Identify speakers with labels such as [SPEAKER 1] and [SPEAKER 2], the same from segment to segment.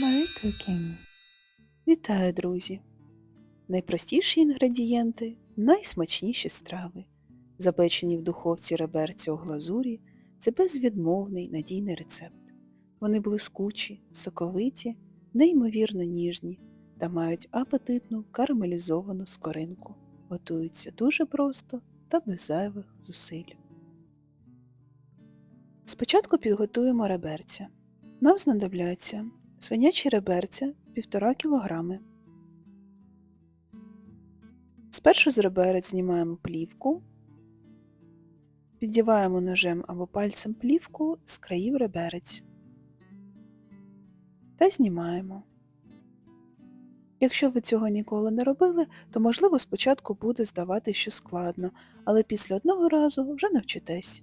[SPEAKER 1] Marie Cooking. Вітаю, друзі! Найпростіші інгредієнти, найсмачніші страви. Запечені в духовці реберці у глазурі це безвідмовний надійний рецепт. Вони блискучі, соковиті, неймовірно ніжні та мають апетитну карамелізовану скоринку. Готуються дуже просто та без зайвих зусиль. Спочатку підготуємо реберця. Нам знадобляться свинячі реберця 1,5 кг. Спершу з реберець знімаємо плівку, піддіваємо ножем або пальцем плівку з країв реберець та знімаємо. Якщо ви цього ніколи не робили, то можливо спочатку буде здавати, що складно, але після одного разу вже навчитесь.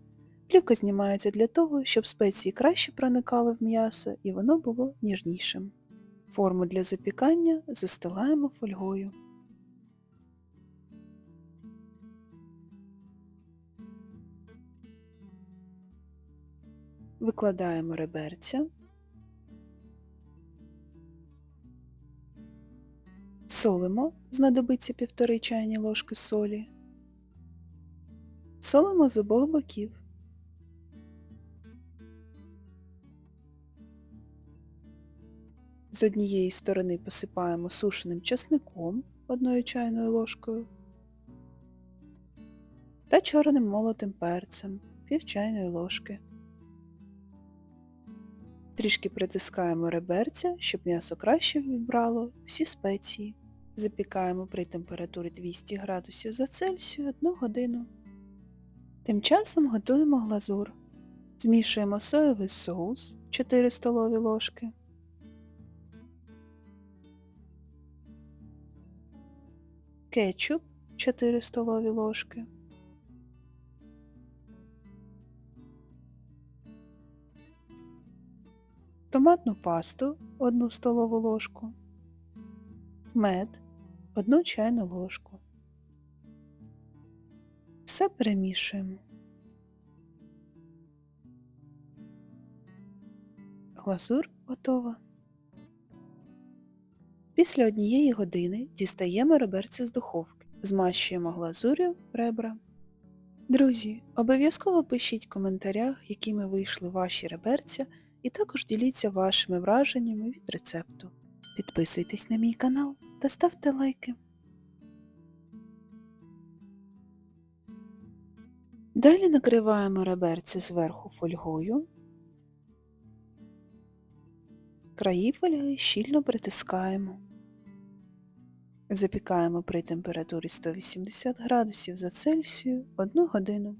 [SPEAKER 1] Плівка знімається для того, щоб спеції краще проникали в м'ясо і воно було ніжнішим. Форму для запікання застилаємо фольгою. Викладаємо реберця. Солимо, знадобиться півтори чайні ложки солі. Солимо з обох боків. З однієї сторони посипаємо сушеним часником одною чайною ложкою та чорним молотим перцем пів чайної ложки. Трішки притискаємо реберця, щоб м'ясо краще вібрало всі спеції. Запікаємо при температурі 200 градусів за Цельсію 1 годину. Тим часом готуємо глазур. Змішуємо соєвий соус 4 столові ложки. Кетчуп 4 столові ложки, томатну пасту 1 столову ложку, мед 1 чайну ложку. Все перемішуємо. Глазур готова. Після однієї години дістаємо реберця з духовки, змащуємо глазур'ю ребра. Друзі, обов'язково пишіть в коментарях, якими вийшли ваші реберця, і також діліться вашими враженнями від рецепту. Підписуйтесь на мій канал та ставте лайки. Далі накриваємо реберця зверху фольгою. Краї фольги щільно притискаємо. Запікаємо при температурі 180 градусів за Цельсію 1 годину.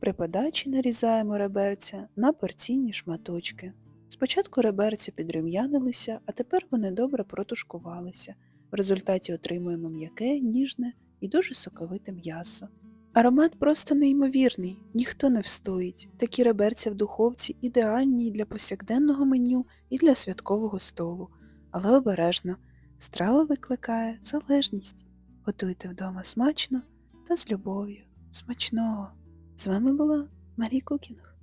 [SPEAKER 1] При подачі нарізаємо реберця на порційні шматочки. Спочатку реберця підрум'янилися, а тепер вони добре протушкувалися. В результаті отримуємо м'яке, ніжне і дуже соковите м'ясо. Аромат просто неймовірний, ніхто не встоїть. Такі реберця в духовці ідеальні для повсякденного меню і для святкового столу. Але обережно, страва викликає залежність. Готуйте вдома смачно та з любов'ю. Смачного! З вами була Марі Кукінг.